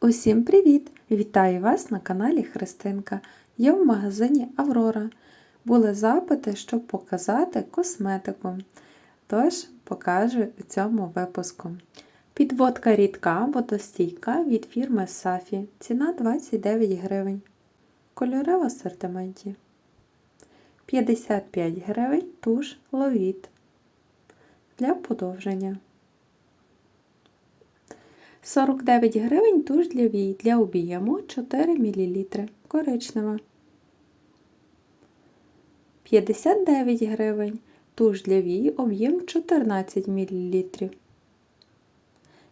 Усім привіт! Вітаю вас на каналі Христинка. Я в магазині Аврора. Були запити, щоб показати косметику. Тож покажу у цьому випуску. Підводка рідка водостійка від фірми Сафі. Ціна 29 гривень. Кольори в асортименті. 55 гривень туш ловіт. Для подовження. 49 гривень туш для вій для об'єму 4 мл коричнева. 59 гривень туш для вій об'єм 14 мл.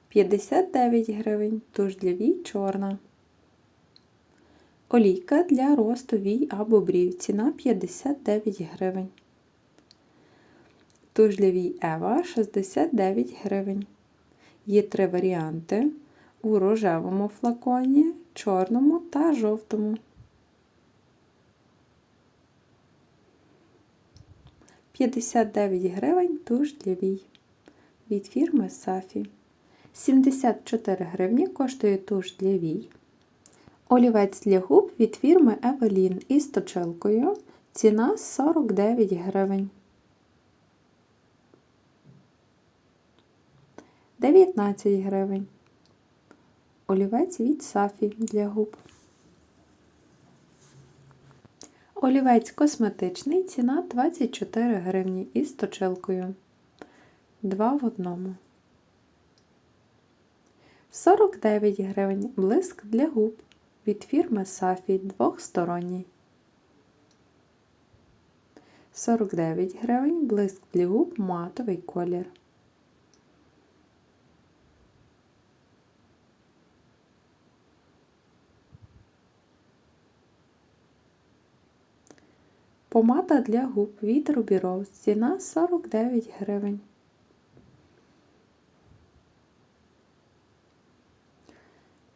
59 гривень туш для вій чорна. Олійка для росту вій або брів. Ціна 59 гривень. Туш для вій Ева 69 гривень. Є три варіанти у рожевому флаконі, чорному та жовтому. 59 гривень туш для вій від фірми Сафі. 74 гривні коштує туш для вій. Олівець для губ від фірми Евелін із точилкою. Ціна 49 гривень. 19 гривень. Олівець від Сафі для губ. Олівець косметичний. Ціна 24 гривні із точилкою. Два в одному. 49 гривень. Блиск для губ від фірми Сафі двохсторонній. 49 гривень. Блиск для губ матовий колір. Помада для губ від Rose. Ціна 49 гривень.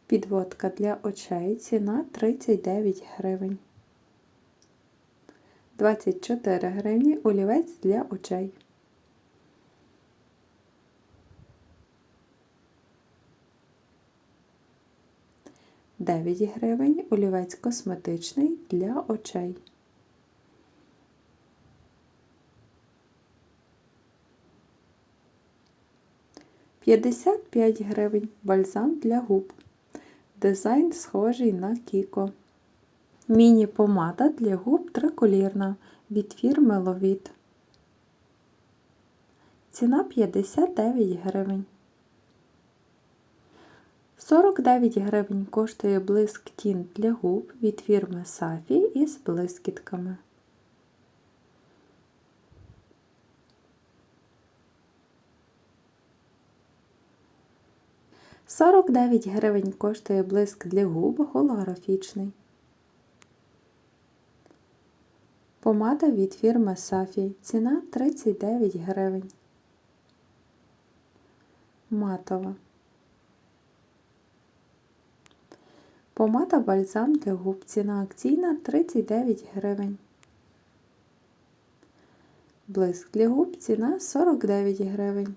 Підводка для очей. Ціна 39 гривень. 24 гривні олівець для очей. Дев'ять гривень олівець косметичний для очей. 55 гривень бальзам для губ. Дизайн схожий на Кіко. Міні-помада для губ триколірна від фірми Ловіт. Ціна 59 гривень. 49 гривень коштує блиск тін для губ від фірми Сафі із блискітками. 49 гривень коштує блиск для губ голографічний. Помада від фірми Сафі. Ціна 39 гривень. Матова. Помада бальзам для губ. Ціна акційна 39 гривень. Блиск для губ ціна 49 гривень.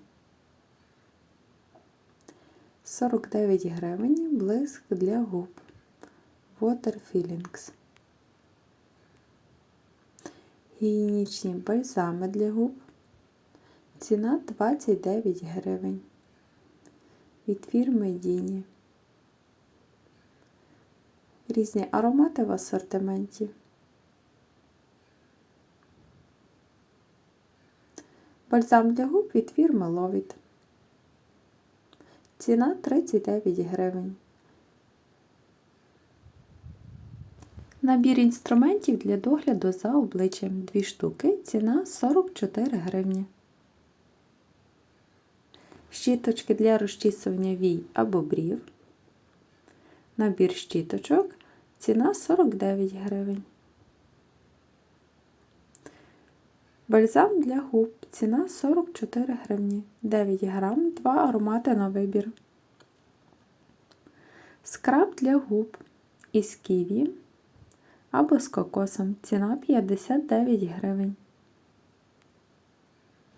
49 гривень блиск для губ Water Fillings. Гігієнічні бальзами для губ. Ціна 29 гривень. Від фірми Діні. Різні аромати в асортименті. Бальзам для губ від фірми Ловіт. Ціна 39 гривень. Набір інструментів для догляду за обличчям 2 штуки. Ціна 44 гривні. Щіточки для розчісування вій або брів. Набір щіточок. Ціна 49 гривень. Бальзам для губ. Ціна 44 гривні. 9 грам, 2 аромати на вибір. Скраб для губ із ківі або з кокосом. Ціна 59 гривень.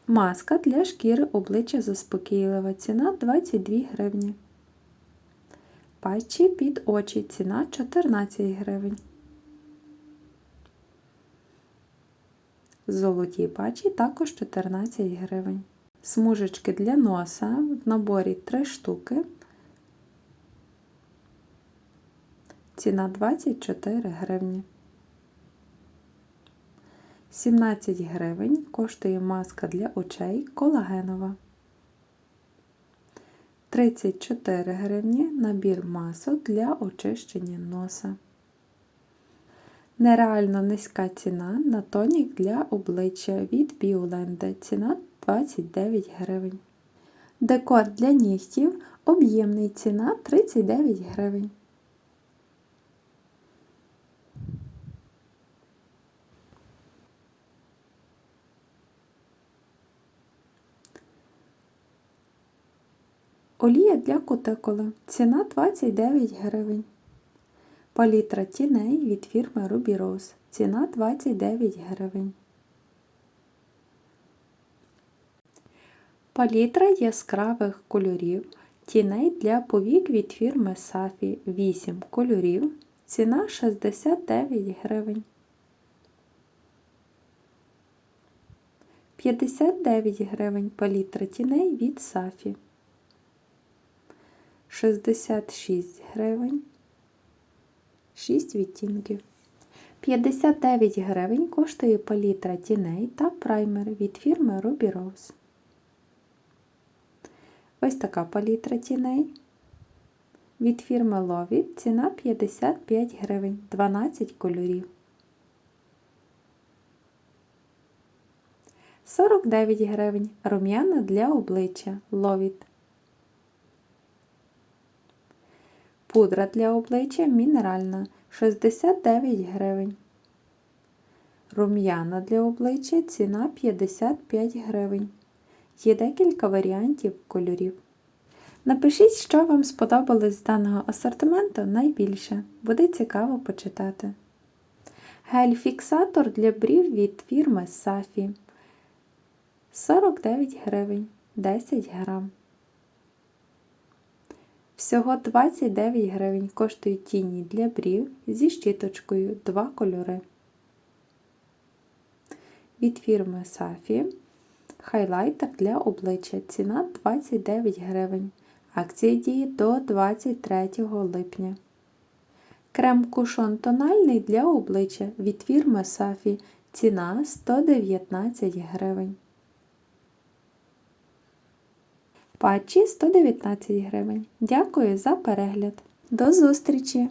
Маска для шкіри обличчя заспокійлива. Ціна 22 гривні. Патчі під очі. Ціна 14 гривень. Золоті патчі також 14 гривень. Смужечки для носа в наборі 3 штуки. Ціна 24 гривні. 17 гривень коштує маска для очей колагенова. 34 гривні набір масок для очищення носа. Нереально низька ціна на тонік для обличчя від Біоленде. Ціна 29 гривень. Декор для нігтів об'ємний ціна 39 гривень. Олія для кутикули. Ціна 29 гривень. Палітра тіней від фірми Ruby Rose. Ціна 29 гривень. Палітра яскравих кольорів. Тіней для повік від фірми Safi 8 кольорів. Ціна 69 гривень. 59 гривень палітра тіней від Safi. 66 гривень. 6 відтінків. 59 гривень коштує палітра тіней та праймер від фірми Ruby Rose. Ось така палітра тіней. Від фірми Lovit ціна 55 гривень, 12 кольорів. 49 гривень рум'яна для обличчя Lovit. Пудра для обличчя мінеральна 69 гривень. Рум'яна для обличчя ціна 55 гривень. Є декілька варіантів кольорів. Напишіть, що вам сподобалось з даного асортименту найбільше. Буде цікаво почитати. Гель-фіксатор для брів від фірми Safi 49 гривень 10 грам. Всього 29 гривень коштують тіні для брів зі щіточкою 2 кольори. Від фірми Safi хайлайтер для обличчя. Ціна 29 гривень. Акція діє до 23 липня. Крем кушон тональний для обличчя від фірми Safi. Ціна 119 гривень. Патчі 119 гривень. Дякую за перегляд. До зустрічі!